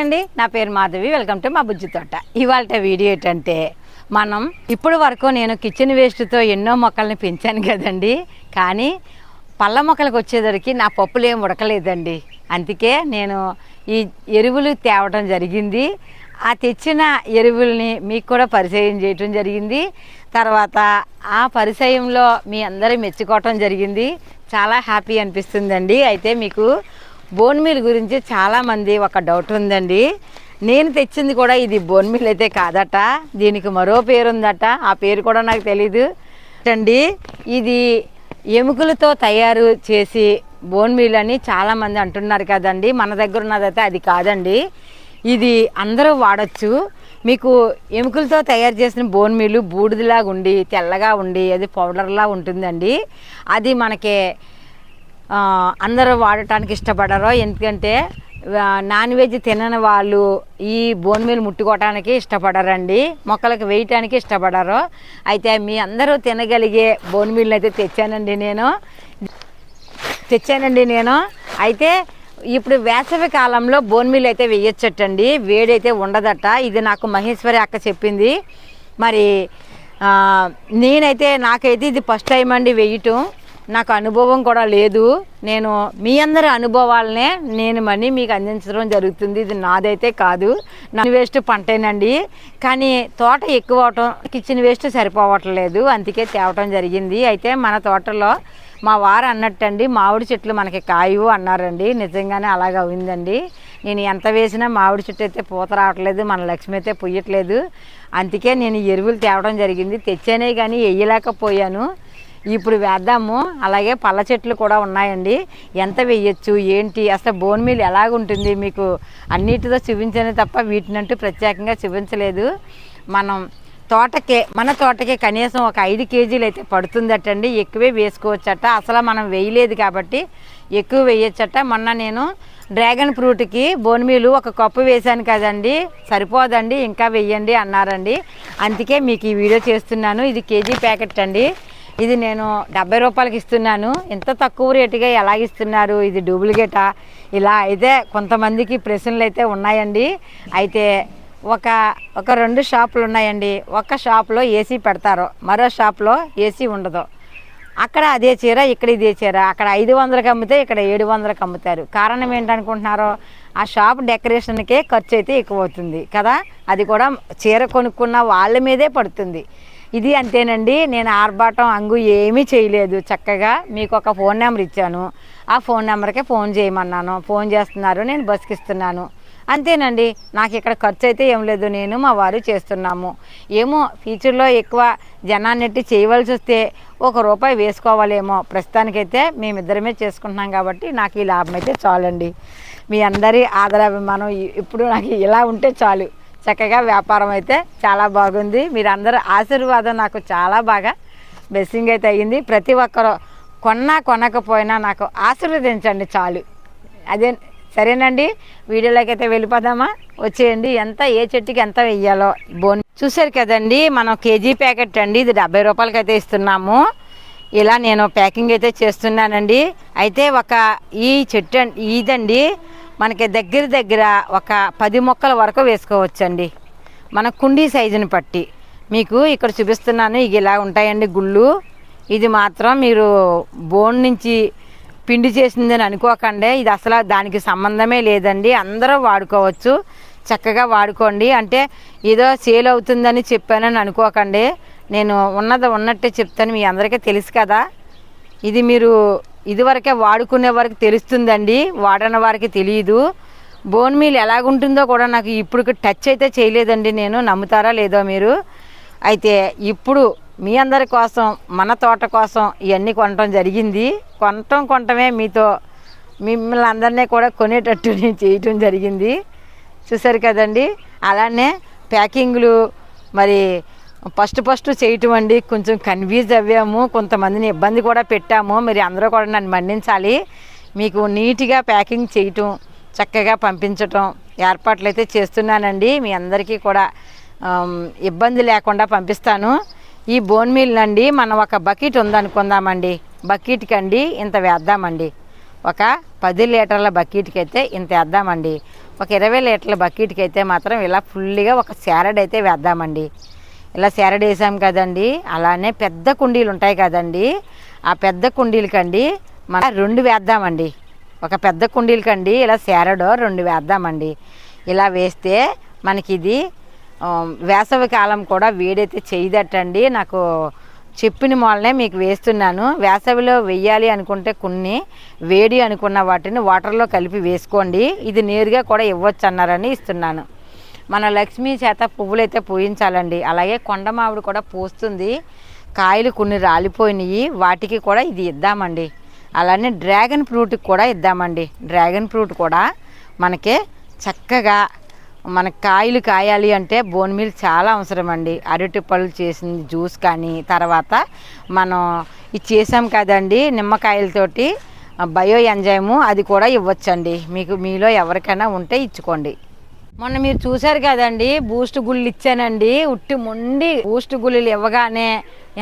అండి నా పేరు మాధవి వెల్కమ్ టు మా బుజ్జి తోట. ఇవాళ వీడియో ఏంటంటే మనం ఇప్పుడు వరకు నేను కిచెన్ వేస్ట్తో ఎన్నో మొక్కల్ని పెంచాను కదండి కానీ పళ్ళ మొక్కలకు వచ్చేసరికి నా పప్పులు ఏం ఉడకలేదండి. అందుకే నేను ఈ ఎరువులు తేవడం జరిగింది. ఆ తెచ్చిన ఎరువుల్ని మీకు కూడా పరిచయం చేయటం జరిగింది. తర్వాత ఆ పరిచయంలో మీ అందరూ మెచ్చుకోవటం జరిగింది. చాలా హ్యాపీ అనిపిస్తుందండి. అయితే మీకు బోన్ మీల్ గురించి చాలామంది ఒక డౌట్ ఉందండి. నేను తెచ్చింది కూడా ఇది బోన్ మీల్ అయితే కాదట. దీనికి మరో పేరు ఉందట. ఆ పేరు కూడా నాకు తెలీదు. అండి ఇది ఎముకలతో తయారు చేసి బోన్ మీల్ అని చాలామంది అంటున్నారు కదండి. మన దగ్గర ఉన్నదైతే అది కాదండి. ఇది అందరూ వాడచ్చు. మీకు ఎముకలతో తయారు చేసిన బోన్ మీలు బూడిదలాగా ఉండి తెల్లగా ఉండి అది పౌడర్లా ఉంటుందండి. అది మనకి అందరూ వాడటానికి ఇష్టపడరు ఎందుకంటే నాన్ వెజ్ తినని వాళ్ళు ఈ బోన్ మీల్ ముట్టుకోవటానికి ఇష్టపడరండి. మొక్కలకు వేయటానికి ఇష్టపడరు. అయితే మీ అందరూ తినగలిగే బోన్ మీల్ అయితే తెచ్చానండి నేను. తెచ్చానండి నేను. అయితే ఇప్పుడు వేసవి కాలంలో బోన్ మీల్ అయితే వేయొచ్చటండి. వేడైతే ఉండదట. ఇది నాకు మహేశ్వరి అక్క చెప్పింది. మరి నేనైతే నాకైతే ఇది ఫస్ట్ టైం అండి వేయటం. నాకు అనుభవం కూడా లేదు. నేను మీ అందరి అనుభవాలనే నేను మనీ మీకు అందించడం జరుగుతుంది. ఇది నాదైతే కాదు. నన్ను వేస్ట్ పంటేనండి. కానీ తోట ఎక్కువ అవటం కిచెన్ వేస్ట్ సరిపోవట్లేదు. అందుకే తేవటం జరిగింది. అయితే మన తోటలో మా వారు అన్నట్టండి మామిడి చెట్లు మనకి కాయవు అన్నారండి. నిజంగానే అలాగా అయిందండి నేను ఎంత వేసినా మామిడి చెట్టు అయితే పూత రావట్లేదు. మన లక్ష్మి అయితే పొయ్యట్లేదు. అందుకే నేను ఎరువులు తేవడం జరిగింది. తెచ్చానే కానీ వేయలేకపోయాను ఇప్పుడు వేద్దాము. అలాగే పళ్ళ చెట్లు కూడా ఉన్నాయండి. ఎంత వేయచ్చు ఏంటి? అసలు బోన్ మీల్ ఎలాగుంటుంది? మీకు అన్నిటితో చూపించనే తప్ప వీటినంటూ ప్రత్యేకంగా చూపించలేదు. మనం తోటకే మన తోటకే కనీసం ఒక ఐదు కేజీలు అయితే పడుతుందటండి. ఎక్కువే వేసుకోవచ్చట. అసలు మనం వేయలేదు కాబట్టి ఎక్కువ వేయచ్చట. మొన్న నేను డ్రాగన్ ఫ్రూట్కి బోన్మీలు ఒక కప్పు వేశాను కదండి. సరిపోదండి ఇంకా వెయ్యండి అన్నారండి. అందుకే మీకు ఈ వీడియో చేస్తున్నాను. ఇది కేజీ ప్యాకెట్ అండి. ఇది నేను డెబ్బై రూపాయలకి ఇస్తున్నాను. ఇంత తక్కువ రేటుగా ఎలా ఇస్తున్నారు? ఇది డూప్లికేటా? ఇలా అయితే కొంతమందికి ప్రశ్నలు అయితే ఉన్నాయండి. అయితే ఒక ఒక రెండు షాపులు ఉన్నాయండి. ఒక షాప్లో ఏసీ పెడతారు. మరో షాప్లో ఏసీ ఉండదు. అక్కడ అదే చీర ఇక్కడ ఇదే చీర. అక్కడ ఐదు వందలకు అమ్మితే ఇక్కడ ఏడు వందలకు అమ్ముతారు. కారణం ఏంటనుకుంటున్నారో? ఆ షాప్ డెకరేషన్కే ఖర్చు అయితే ఎక్కువ అవుతుంది కదా? అది కూడా చీర కొనుక్కున్న వాళ్ళ మీదే పడుతుంది. ఇది అంతేనండి నేను ఆర్భాటం అంగు ఏమీ చేయలేదు. చక్కగా మీకు ఒక ఫోన్ నెంబర్ ఇచ్చాను. ఆ ఫోన్ నెంబర్కే ఫోన్ చేయమన్నాను. ఫోన్ చేస్తున్నారు నేను బస్కి ఇస్తున్నాను అంతేనండి నాకు ఇక్కడ ఖర్చు అయితే ఏం లేదు నేను మా వారు చేస్తున్నాము. ఏమో ఫ్యూచర్లో ఎక్కువ జనాన్నెట్టి చేయవలసి వస్తే ఒక రూపాయి వేసుకోవాలేమో. ప్రస్తుతానికైతే మేమిద్దరమే చేసుకుంటున్నాం కాబట్టి నాకు ఈ లాభం అయితే చాలండి. మీ అందరి ఆదరాభిమానం ఇప్పుడు నాకు ఇలా ఉంటే చాలు. చక్కగా వ్యాపారం అయితే చాలా బాగుంది. మీరందరూ ఆశీర్వాదం నాకు చాలా బాగా బెస్సింగ్ అయితే అయ్యింది. ప్రతి ఒక్కరు కొన్నా కొనకపోయినా నాకు ఆశీర్వదించండి చాలు. అదే సరేనండి? వీడియోలోకి అయితే వెళ్ళిపోదామా? వచ్చేయండి. ఎంత ఏ చెట్టుకి ఎంత వెయ్యాలో బోన్ చూసారు కదండి మనం కేజీ ప్యాకెట్ అండి ఇది డెబ్బై రూపాయలకి అయితే ఇస్తున్నాము. ఇలా నేను ప్యాకింగ్ అయితే చేస్తున్నానండి. అయితే ఒక ఈ చెట్టు ఇదండి. మనకి దగ్గర దగ్గర ఒక పది మొక్కల వరకు వేసుకోవచ్చండి. మన కుండీ సైజుని పట్టి మీకు ఇక్కడ చూపిస్తున్నాను ఇక ఇలా ఉంటాయండి గుళ్ళు. ఇది మాత్రం మీరు బోన్ నుంచి పిండి చేసిందని అనుకోకండి. ఇది అసలు దానికి సంబంధమే లేదండి. అందరూ వాడుకోవచ్చు. చక్కగా వాడుకోండి. అంటే ఏదో సేల్ అవుతుందని చెప్పానని అనుకోకండి. నేను ఉన్నది ఉన్నట్టే చెప్తాను. మీ అందరికీ తెలుసు కదా. ఇది మీరు ఇదివరకే వాడుకునే వారికి తెలుస్తుందండి వాడని వారికి తెలియదు బోన్ మీల్ ఎలాగుంటుందో కూడా నాకు ఇప్పుడు టచ్ అయితే చేయలేదండి నేను నమ్ముతారా లేదో మీరు? అయితే ఇప్పుడు మీ అందరి కోసం మన తోట కోసం ఇవన్నీ కొనటం జరిగింది. కొనటం కొనటమే మీతో మిమ్మల్ని అందరినీ కూడా కొనేటట్టు నేను చేయటం జరిగింది. చూసారు కదండి? అలానే ప్యాకింగ్లు మరి ఫస్ట్ ఫస్ట్ చేయటం అండి. కొంచెం కన్ఫ్యూజ్ అవ్వాము కొంతమందిని ఇబ్బంది కూడా పెట్టాము. మరి అందరూ కూడా నన్ను మన్నించాలి. మీకు నీట్గా ప్యాకింగ్ చేయటం చక్కగా పంపించటం ఏర్పాట్లు అయితే చేస్తున్నానండి. మీ అందరికీ కూడా ఇబ్బంది లేకుండా పంపిస్తాను. ఈ బోన్ మీల్ అండి మనం ఒక బకెట్ ఉందనుకుందామండి. బకెట్కి అండి ఇంత వేద్దామండి. ఒక పది లీటర్ల బకెట్కి అయితే ఇంత వేద్దామండి. ఒక ఇరవై లీటర్ల బకెట్కి అయితే మాత్రం ఇలా ఫుల్గా ఒక శారడ్ అయితే వేద్దామండి. ఇలా శారడ్ కదండి. అలానే పెద్ద కుండీలు ఉంటాయి కదండి. ఆ పెద్ద కుండీలకండి మన రెండు వేద్దామండి. ఒక పెద్ద కుండీలకండి ఇలా సేరడో రెండు వేద్దామండి. ఇలా వేస్తే మనకి ఇది వేసవి కాలం కూడా వేడైతే చేయదట్టండి నాకు చెప్పిన మూలనే మీకు వేస్తున్నాను. వేసవిలో వెయ్యాలి అనుకుంటే కొన్ని వేడి అనుకున్న వాటిని వాటర్లో కలిపి వేసుకోండి. ఇది నేరుగా కూడా ఇవ్వచ్చు అన్నారని ఇస్తున్నాను. మన లక్ష్మీ చేత పువ్వులు అయితే పూయించాలండి. అలాగే కొండ మామిడి కూడా పూస్తుంది. కాయలు కొన్ని రాలిపోయినాయి. వాటికి కూడా ఇది ఇద్దామండి. అలానే డ్రాగన్ ఫ్రూట్కి కూడా ఇద్దామండి. డ్రాగన్ ఫ్రూట్ కూడా మనకి చక్కగా మన కాయలు కాయాలి అంటే బోన్ మీల్ చాలా అవసరం అండి అరటి పళ్ళు చేసిన జ్యూస్ కానీ తర్వాత మనం ఇది చేసాం కదండి నిమ్మకాయలతోటి బయో ఎంజైము అది కూడా ఇవ్వచ్చండి. మీకు మీలో ఎవరికైనా ఉంటే ఇచ్చుకోండి. మొన్న మీరు చూశారు కదండి బూస్ట్ గుళ్ళు ఇచ్చానండి. ఉట్టి మొండి బూస్ట్ గుళ్ళు ఇవ్వగానే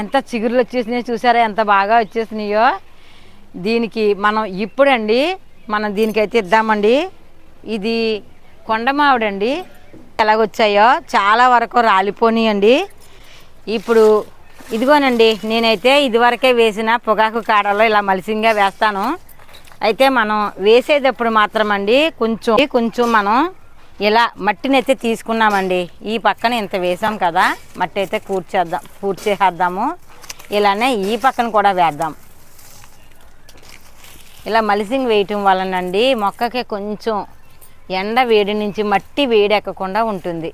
ఎంత చిగురులు వచ్చేసినాయో చూసారా? ఎంత బాగా వచ్చేసినాయో? దీనికి మనం ఇప్పుడండి మనం దీనికైతే ఇద్దామండి. ఇది కొండమావిడండి ఎలాగొచ్చాయో చాలా వరకు రాలిపోనియండి. ఇప్పుడు ఇదిగోనండి నేనైతే ఇదివరకే వేసిన పొగాకు కాడలో ఇలా మలిసింగా వేస్తాను. అయితే మనం వేసేటప్పుడు మాత్రం అండి కొంచెం కొంచెం మనం ఇలా మట్టిని అయితే తీసుకున్నామండి. ఈ పక్కన ఇంత వేసాం కదా మట్టి అయితే కూర్చేద్దాం కూర్చేసేద్దాము ఇలానే ఈ పక్కన కూడా వేద్దాం. ఇలా మలిసింగ్ వేయటం వలనండి మొక్కకి కొంచెం ఎండ వేడి నుంచి మట్టి వేడి ఎక్కకుండా ఉంటుంది.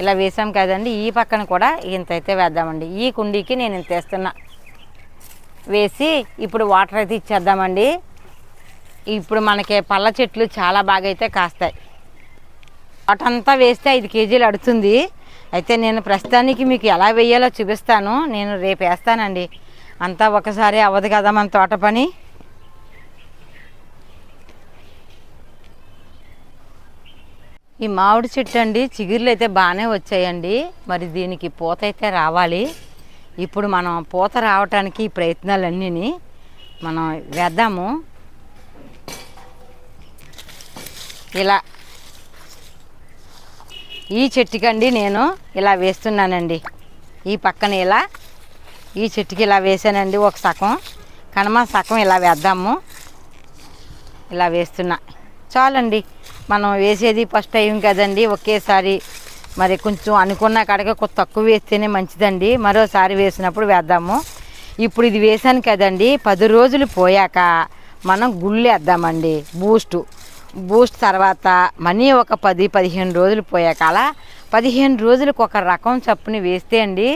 ఇలా వేసాం కదండి ఈ పక్కన కూడా ఇంత అయితే వేద్దామండి. ఈ కుండీకి నేను ఇంత వేస్తున్నా. వేసి ఇప్పుడు వాటర్ అయితే ఇచ్చేద్దామండి. ఇప్పుడు మనకి పళ్ళ చెట్లు చాలా బాగా అయితే కాస్తాయి. అటంతా వేస్తే ఐదు కేజీలు అడుతుంది. అయితే నేను ప్రస్తుతానికి మీకు ఎలా వేయాలో చూపిస్తాను. నేను రేపు వేస్తానండి. అంతా ఒకసారి అవ్వదు కదా మన తోట పని. ఈ మామిడి చెట్టు అండి చిగుర్లు అయితే బాగానే వచ్చాయండి. మరి దీనికి పూత అయితే రావాలి. ఇప్పుడు మనం పూత రావటానికి ఈ ప్రయత్నాలన్నీ మనం వేద్దాము. ఇలా ఈ చెట్టుకండి నేను ఇలా వేస్తున్నానండి. ఈ పక్కన ఇలా ఈ చెట్టుకి ఇలా వేసానండి ఒక సగం. కనుమ సగం ఇలా వేద్దాము. ఇలా వేస్తున్నా. చాలండి మనం వేసేది ఫస్ట్ టైం కదండి ఒకేసారి మరి కొంచెం అనుకున్న కాడకి కొంచెం తక్కువ వేస్తేనే మంచిదండి. మరోసారి వేసినప్పుడు వేద్దాము. ఇప్పుడు ఇది వేసాను కదండి పది రోజులు పోయాక మనం గుళ్ళు వేద్దామండి బూస్టు. బూస్ట్ తర్వాత మనీ ఒక పది పదిహేను రోజులు పోయాక అలా పదిహేను రోజులకు ఒక రకం చప్పుని వేస్తే అండి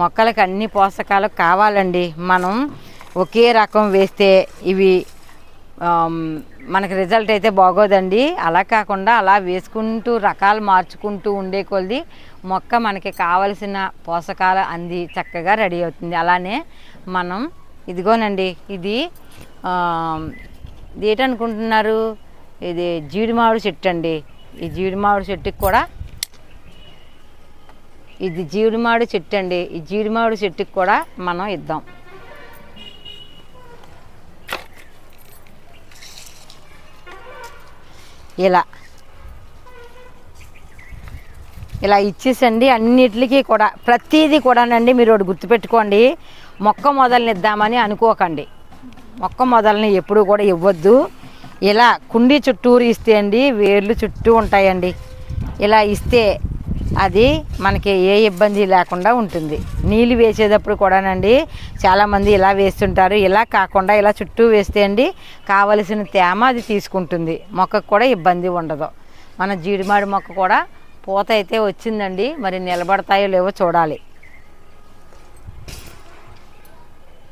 మొక్కలకు అన్ని పోషకాలు కావాలండి. మనం ఒకే రకం వేస్తే ఇవి మనకు రిజల్ట్ అయితే బాగోదండి. అలా కాకుండా అలా వేసుకుంటూ రకాలు మార్చుకుంటూ ఉండే కొలది మొక్క మనకి కావలసిన పోషకాలు అంది చక్కగా రెడీ అవుతుంది. అలానే మనం ఇదిగోనండి ఇది ఏటనుకుంటున్నారు? ఇది జీడిమామిడి చెట్టు అండి ఈ జీడిమామిడి చెట్టుకి కూడా ఇది జీడిమామిడి చెట్టు అండి ఈ జీడిమామిడి చెట్టుకి కూడా మనం ఇద్దాం. ఇలా. ఇలా ఇచ్చేసండి అన్నిటికీ కూడా. ప్రతిదీ కూడానండి మీరు ఒకటి గుర్తుపెట్టుకోండి. మొక్క మొదలని ఇద్దామని అనుకోకండి. మొక్క మొదలని ఎప్పుడు కూడా ఇవ్వద్దు. ఇలా కుండీ చుట్టూరు ఇస్తే అండి వేర్లు చుట్టూ ఉంటాయండి. ఇలా ఇస్తే అది మనకి ఏ ఇబ్బంది లేకుండా ఉంటుంది. నీళ్ళు వేసేటప్పుడు కూడానండి చాలామంది ఇలా వేస్తుంటారు. ఇలా కాకుండా ఇలా చుట్టూ వేస్తే అండి కావలసిన తేమ అది తీసుకుంటుంది. మొక్కకు కూడా ఇబ్బంది ఉండదు. మన జీడిమాడి మొక్క కూడా పూత అయితే వచ్చిందండి మరి నిలబడతాయో లేవో చూడాలి.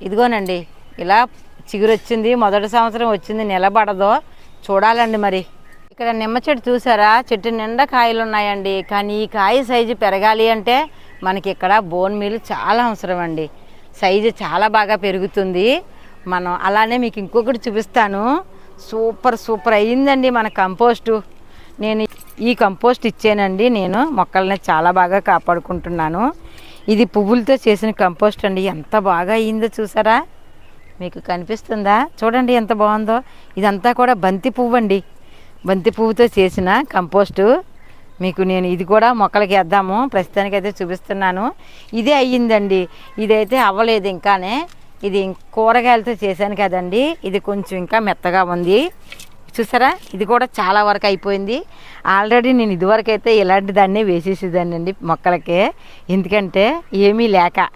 ఇదిగోనండి ఇలా చిగురు వచ్చింది మొదటి సంవత్సరం వచ్చింది నిలబడదో. చూడాలండి మరి. ఇక్కడ నిమ్మ చెట్టు చూసారా? చెట్టు నిండా కాయలు ఉన్నాయండి కానీ ఈ కాయ సైజు పెరగాలి అంటే మనకి ఇక్కడ బోన్ మీల్ చాలా అవసరం అండి సైజు చాలా బాగా పెరుగుతుంది. మనం అలానే మీకు ఇంకొకటి చూపిస్తాను. సూపర్ సూపర్ అయ్యిందండి మన కంపోస్టు. నేను ఈ కంపోస్ట్ ఇచ్చానండి. నేను మొక్కల్ని చాలా బాగా కాపాడుకుంటున్నాను. ఇది పువ్వులతో చేసిన కంపోస్ట్ అండి. ఎంత బాగా అయ్యిందో చూసారా? మీకు కనిపిస్తుందా? చూడండి ఎంత బాగుందో. ఇదంతా కూడా బంతి పువ్వు అండి బంతి పువ్వుతో చేసిన కంపోస్టు. మీకు నేను ఇది కూడా మొక్కలకి వేద్దాము. ప్రస్తుతానికి అయితే చూపిస్తున్నాను. ఇదే అయ్యిందండి. ఇదైతే అవ్వలేదు ఇంకానే. ఇది కూరగాయలతో చేశాను కదండి. ఇది కొంచెం ఇంకా మెత్తగా ఉంది. చూసారా? ఇది కూడా చాలా వరకు అయిపోయింది. ఆల్రెడీ నేను ఇదివరకు అయితే ఇలాంటి దాన్నే వేసేసేదాన్ని అండి మొక్కలకే. ఎందుకంటే ఏమీ లేక.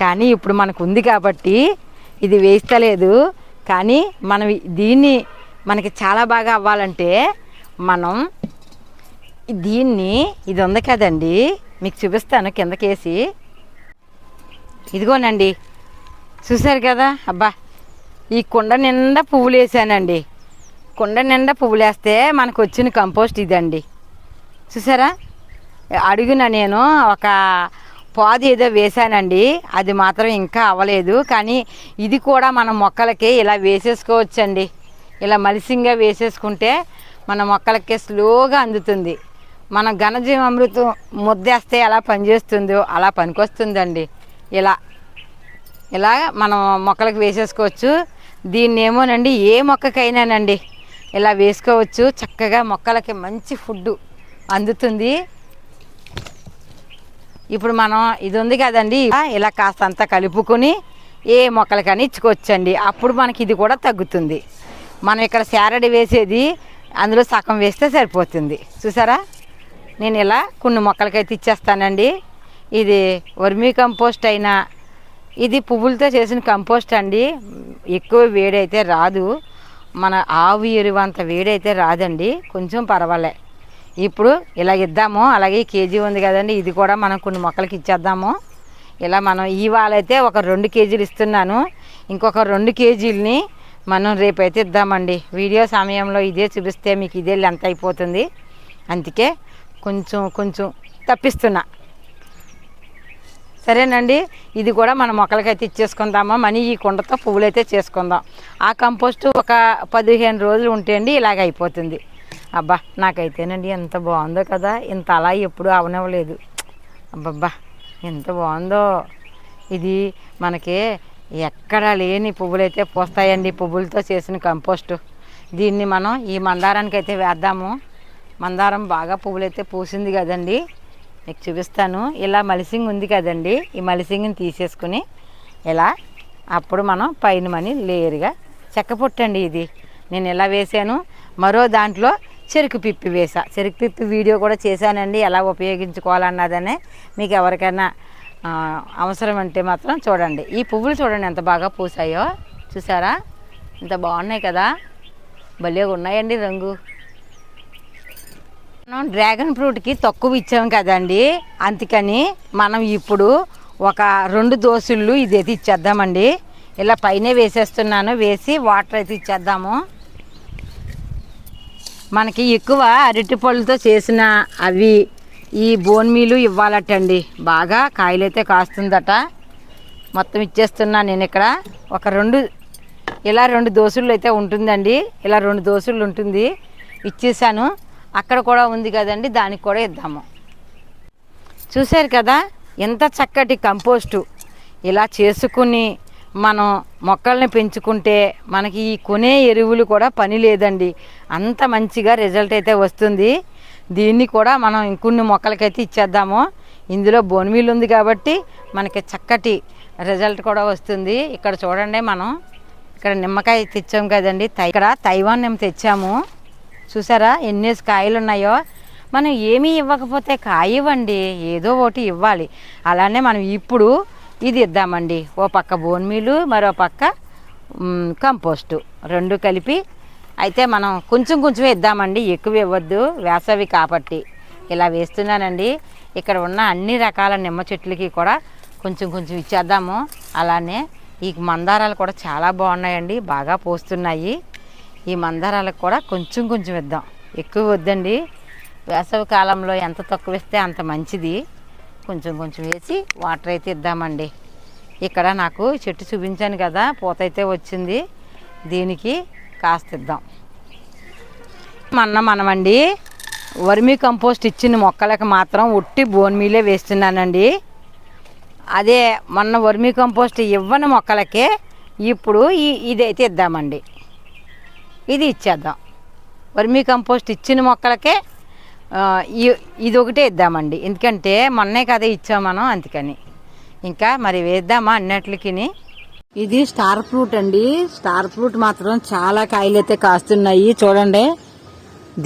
కానీ ఇప్పుడు మనకు ఉంది కాబట్టి ఇది వేస్తలేదు. కానీ మనం దీన్ని మనకి చాలా బాగా అవ్వాలంటే మనం దీన్ని ఇది ఉంది కదండి మీకు చూపిస్తాను కిందకేసి. ఇదిగోనండి చూశారు కదా? అబ్బా ఈ కుండ నిండా పువ్వులు వేసానండి. కుండ నిండా పువ్వులు వేస్తే మనకు వచ్చిన కంపోస్ట్ ఇదండి. చూసారా అడుగున నేను ఒక పాదు ఏదో వేసానండి అది మాత్రం ఇంకా అవ్వలేదు. కానీ ఇది కూడా మన మొక్కలకి ఇలా వేసేసుకోవచ్చండి. ఇలా మలిసింగా వేసేసుకుంటే మన మొక్కలకి స్లోగా అందుతుంది. మన ఘనజీవామృతం ముద్దేస్తే ఎలా పనిచేస్తుందో అలా పనికొస్తుందండి. ఇలా ఇలా మనం మొక్కలకు వేసేసుకోవచ్చు. దీన్ని ఏమోనండి ఏ మొక్కకైనానండి. ఇలా వేసుకోవచ్చు. చక్కగా మొక్కలకి మంచి ఫుడ్ అందుతుంది. ఇప్పుడు మనం ఇది ఉంది కదండి ఇలా కాస్త కలుపుకొని ఏ మొక్కలకని ఇచ్చుకోవచ్చండి. అప్పుడు మనకి ఇది కూడా తగ్గుతుంది. మనం ఇక్కడ శారడి వేసేది అందులో సగం వేస్తే సరిపోతుంది. చూసారా? నేను ఇలా కొన్ని మొక్కలకైతే ఇచ్చేస్తానండి. ఇది వర్మీ కంపోస్ట్ అయినా ఇది పువ్వులతో చేసిన కంపోస్ట్ అండి. ఎక్కువ వేడైతే రాదు. మన ఆవు ఎరువు అంత వేడైతే రాదండి. కొంచెం పర్వాలే. ఇప్పుడు ఇలా ఇద్దాము. అలాగే కేజీ ఉంది కదండి. ఇది కూడా మనం కొన్ని మొక్కలకి ఇచ్చేద్దాము. ఇలా మనం ఇవాళైతే ఒక రెండు కేజీలు ఇస్తున్నాను. ఇంకొక రెండు కేజీలని మనం రేపైతే ఇద్దామండి. వీడియో సమయంలో ఇదే చూపిస్తే మీకు ఇదే లెంత్ అయిపోతుంది. అందుకే కొంచెం కొంచెం తప్పిస్తున్నా. సరేనండి. ఇది కూడా మన మొక్కలకైతే ఇచ్చేసుకుందామా. మనీ ఈ కుండతో పువ్వులైతే చేసుకుందాం. ఆ కంపోస్ట్ ఒక పదిహేను రోజులు ఉంటే అండి ఇలాగ అయిపోతుంది. అబ్బా నాకైతేనండి ఎంత బాగుందో కదా. ఇంత అలా ఎప్పుడు అవనవ్వలేదు. అబ్బబ్బా ఎంత బాగుందో. ఇది మనకి ఎక్కడ లేని పువ్వులైతే పూస్తాయండి. పువ్వులతో చేసిన కంపోస్టు. దీన్ని మనం ఈ మందారానికి అయితే వేద్దాము. మందారం బాగా పువ్వులైతే పూసింది కదండి. మీకు చూపిస్తాను. ఇలా మలిసింగ్ ఉంది కదండి. ఈ మలిసింగ్ని తీసేసుకుని ఇలా అప్పుడు మనం పైన మని లేయర్గా చెక్క పుట్టండి ఇది. నేను ఇలా వేసాను మరో దాంట్లో చెరుకు పిప్పి వేసా చెరుకు పిప్పి వీడియో కూడా చేశానండి. ఎలా ఉపయోగించుకోవాలన్నదనే మీకు ఎవరికైనా అవసరం అంటే మాత్రం చూడండి. ఈ పువ్వులు చూడండి ఎంత బాగా పూసాయో. చూసారా? ఇంత బాగున్నాయి కదా. భలేగా ఉన్నాయండి రంగు. మనం డ్రాగన్ ఫ్రూట్కి తక్కువ ఇచ్చాం కదండి. అందుకని మనం ఇప్పుడు ఒక రెండు దోసులు ఇదైతే ఇచ్చేద్దామండి. ఇలా పైన వేసేస్తున్నాను వేసి వాటర్ అయితే ఇచ్చేద్దాము. మనకి ఎక్కువ అరటి పళ్ళుతో చేసిన అవి ఈ బోన్ మీలు ఇవ్వాలటండి. బాగా కాయలైతే కాస్తుందట. మొత్తం ఇచ్చేస్తున్నా నేను ఇక్కడ. ఒక రెండు ఇలా రెండు దోసులు అయితే ఉంటుందండి. ఇలా రెండు దోసులు ఉంటుంది. ఇచ్చేసాను. అక్కడ కూడా ఉంది కదండి దానికి కూడా ఇద్దాము. చూశారు కదా ఎంత చక్కటి కంపోస్టు. ఇలా చేసుకుని మనం మొక్కల్ని పెంచుకుంటే మనకి ఈ కొనే ఎరువులు కూడా పని లేదండి. అంత మంచిగా రిజల్ట్ అయితే వస్తుంది. దీన్ని కూడా మనం ఇంకొన్ని మొక్కలకైతే ఇచ్చేద్దాము. ఇందులో బోన్మీల్ ఉంది కాబట్టి మనకి చక్కటి రిజల్ట్ కూడా వస్తుంది. ఇక్కడ చూడండి మనం. ఇక్కడ నిమ్మకాయ తెచ్చాము కదండి. తై- ఇక్కడ తైవాన్ నిమ్మ తెచ్చాము. చూసారా ఎన్ని కాయలు ఉన్నాయో. మనం ఏమీ ఇవ్వకపోతే కాయ ఇవ్వండి ఏదో ఒకటి ఇవ్వాలి. అలానే మనం ఇప్పుడు ఇది ఇద్దామండి. ఓ పక్క బోన్ మీలు మరో పక్క కంపోస్టు రెండు కలిపి అయితే మనం కొంచెం కొంచెం ఇద్దామండి. ఎక్కువ ఇవ్వద్దు. వేసవి కాబట్టి ఇలా వేస్తున్నానండి. ఇక్కడ ఉన్న అన్ని రకాల నిమ్మ చెట్లకి కూడా కొంచెం కొంచెం ఇచ్చేద్దాము. అలానే ఈ మందారాలు కూడా చాలా బాగున్నాయండి. బాగా పోస్తున్నాయి. ఈ మందారాలకు కూడా కొంచెం కొంచెం ఇద్దాం. ఎక్కువ వద్దండి. వేసవి కాలంలో ఎంత తక్కువ ఇస్తే అంత మంచిది. కొంచెం కొంచెం వేసి వాటర్ అయితే ఇద్దామండి. ఇక్కడ నాకు చెట్టు చూపించాను కదా పూత అయితే వచ్చింది. దీనికి కాస్త ఇద్దాం. మొన్న మనమండి వర్మీ కంపోస్ట్ ఇచ్చిన మొక్కలకు మాత్రం ఒట్టి బోన్ మీలే వేస్తున్నానండి. అదే మొన్న వర్మీ కంపోస్ట్ ఇవ్వని మొక్కలకే ఇప్పుడు ఈ ఇదైతే ఇద్దామండి. ఇది ఇచ్చేద్దాం. వర్మీ కంపోస్ట్ ఇచ్చిన మొక్కలకే ఇది ఒకటే ఇద్దామండి. ఎందుకంటే మొన్నే కదా ఇచ్చాం మనం అందుకని. ఇంకా మరి వేద్దామా అన్నట్లకి ఇది స్టార్ ఫ్రూట్ అండి. స్టార్ ఫ్రూట్ మాత్రం చాలా కాయలు అయితే కాస్తున్నాయి చూడండి.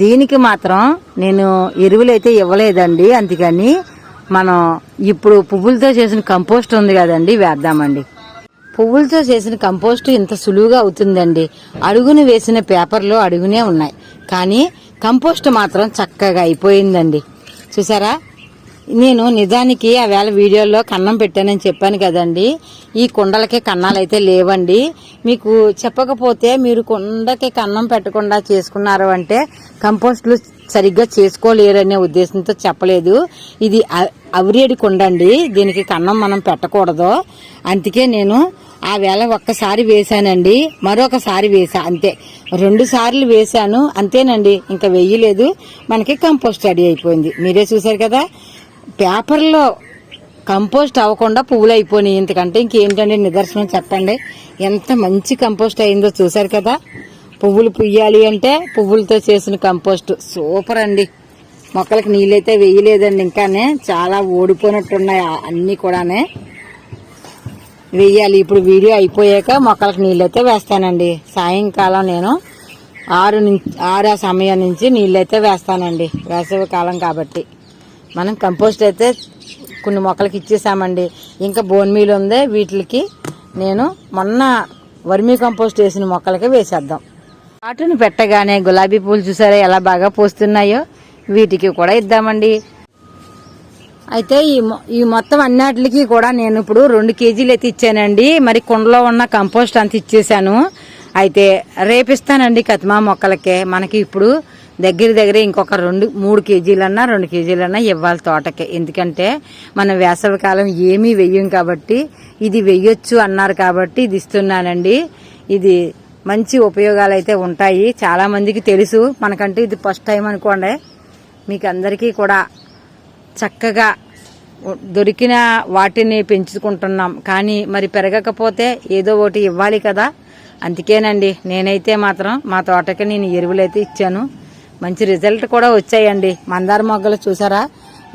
దీనికి మాత్రం నేను ఎరువులు అయితే ఇవ్వలేదండి అందుకని మనం ఇప్పుడు పువ్వులతో చేసిన కంపోస్ట్ ఉంది కదండి వేద్దామండి. పువ్వులతో చేసిన కంపోస్ట్ ఇంత సులువుగా అవుతుందండి. అడుగును వేసిన పేపర్లు అడుగునే ఉన్నాయి. కానీ కంపోస్ట్ మాత్రం చక్కగా అయిపోయిందండి. చూసారా? నేను నిజానికి ఆ వేళ వీడియోలో కన్నం పెట్టానని చెప్పాను కదండి. ఈ కుండలకి కన్నాలు అయితే లేవండి. మీకు చెప్పకపోతే మీరు కుండకి కన్నం పెట్టకుండా చేసుకున్నారు అంటే కంపోస్ట్లు సరిగ్గా చేసుకోలేరనే ఉద్దేశంతో చెప్పలేదు. ఇది అ- అవిరేడి కుండ అండి దీనికి కన్నం మనం పెట్టకూడదు. అందుకే నేను ఆ వేళ ఒక్కసారి వేశానండి మరొకసారి వేసా అంతే. రెండు సార్లు వేశాను అంతేనండి. ఇంకా వెయ్యలేదు మనకి కంపోస్ట్ రెడీ అయిపోయింది. మీరే చూసారు కదా పేపర్లో కంపోస్ట్ అవ్వకుండా పువ్వులు అయిపోయినాయి. ఇంతకంటే ఇంకేంటండి నిదర్శనం చెప్పండి. ఎంత మంచి కంపోస్ట్ అయిందో చూసారు కదా. పువ్వులు పుయ్యాలి అంటే పువ్వులతో చేసిన కంపోస్ట్. సూపర్ అండి. మొక్కలకు నీళ్ళైతే వేయలేదండి. ఇంకానే చాలా ఓడిపోయినట్టున్నాయి అన్నీ కూడానే. వేయాలి ఇప్పుడు వీడియో అయిపోయాక మొక్కలకు నీళ్ళైతే వేస్తానండి. సాయంకాలం నేను ఆరు నుంచి ఆరు ఆ సమయం నుంచి నీళ్ళైతే వేస్తానండి. వేసవి కాలం కాబట్టి. మనం కంపోస్ట్ అయితే కొన్ని మొక్కలకి ఇచ్చేసామండి. ఇంకా బోన్ మీల్ ఉంది. వీటికి నేను మొన్న వర్మీ కంపోస్ట్ వేసిన మొక్కలకి వేసేద్దాం. వాటిని పెట్టగానే గులాబీ పూలు చూసారా? ఎలా బాగా పూస్తున్నాయో వీటికి కూడా ఇద్దామండి. అయితే ఈ మొ- ఈ మొత్తం అన్నిటికి కూడా నేను ఇప్పుడు రెండు కేజీలు అయితే ఇచ్చానండి. మరి కుండలో ఉన్న కంపోస్ట్ అంత ఇచ్చేసాను. అయితే రేపిస్తానండి కతిమా మొక్కలకే. మనకి ఇప్పుడు దగ్గర దగ్గర ఇంకొక రెండు మూడు కేజీలన్నా రెండు కేజీలన్నా ఇవ్వాలి తోటకి. ఎందుకంటే మన వేసవికాలం ఏమీ వెయ్యం కాబట్టి ఇది వెయ్యొచ్చు అన్నారు కాబట్టి ఇది ఇస్తున్నానండి. ఇది మంచి ఉపయోగాలు అయితే ఉంటాయి. చాలామందికి తెలుసు. మనకంటే ఇది ఫస్ట్ టైం అనుకోండి. మీకు అందరికీ కూడా చక్కగా దొరికిన వాటిని పెంచుకుంటున్నాం. కానీ మరి పెరగకపోతే ఏదో ఒకటి ఇవ్వాలి కదా. అందుకేనండి నేనైతే మాత్రం మా తోటకి నేను ఎరువులైతే ఇచ్చాను. మంచి రిజల్ట్ కూడా వచ్చాయండి. మందార మొగ్గలు చూసారా?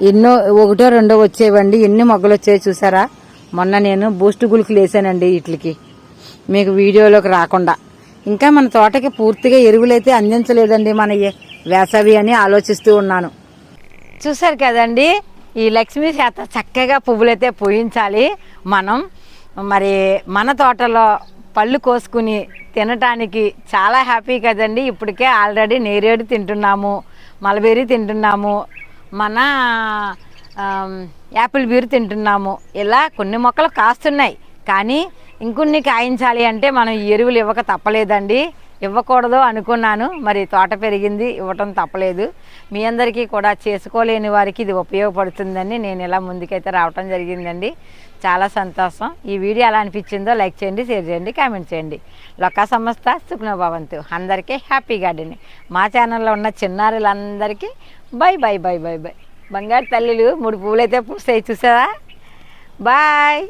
ఎన్నో ఒకటో రెండో వచ్చేవండి. ఎన్ని మొగ్గలు వచ్చాయో చూసారా? మొన్న నేను బూస్ట్ గులికలు వేసానండి వీటికి. మీకు వీడియోలోకి రాకుండా. ఇంకా మన తోటకి పూర్తిగా ఎరువులైతే అందించలేదండి మన వేసవి అని ఆలోచిస్తూ ఉన్నాను. చూసారు కదండి? ఈ లక్ష్మీ చేత చక్కగా పువ్వులైతే పూయించాలి. మనం మరి మన తోటలో పళ్ళు కోసుకుని తినటానికి చాలా హ్యాపీ కదండి. ఇప్పటికే ఆల్రెడీ నేరేడు తింటున్నాము మలబెర్రీ తింటున్నాము మన యాపిల్ బీర్ తింటున్నాము. ఇలా కొన్ని మొక్కలు కాస్తున్నాయి. కానీ ఇంకొన్ని కాయించాలి అంటే మనం ఎరువులు ఇవ్వక తప్పలేదండి. ఇవ్వకూడదు అనుకున్నాను. మరి తోట పెరిగింది ఇవ్వటం తప్పలేదు. మీ అందరికీ కూడా చేసుకోలేని వారికి ఇది ఉపయోగపడుతుందని నేను ఇలా ముందుకైతే రావటం జరిగిందండి. చాలా సంతోషం. ఈ వీడియో ఎలా అనిపించిందో లైక్ చేయండి షేర్ చేయండి కామెంట్ చేయండి. లొక్క సంస్థ సుఖ్నభవంతు అందరికీ హ్యాపీ గార్డెన్. మా ఛానల్లో ఉన్న చిన్నారులందరికీ bye bye bye bye bye. బంగారు తల్లిలు మూడు పూలైతే పూస్తాయి చూసారా బాయ్.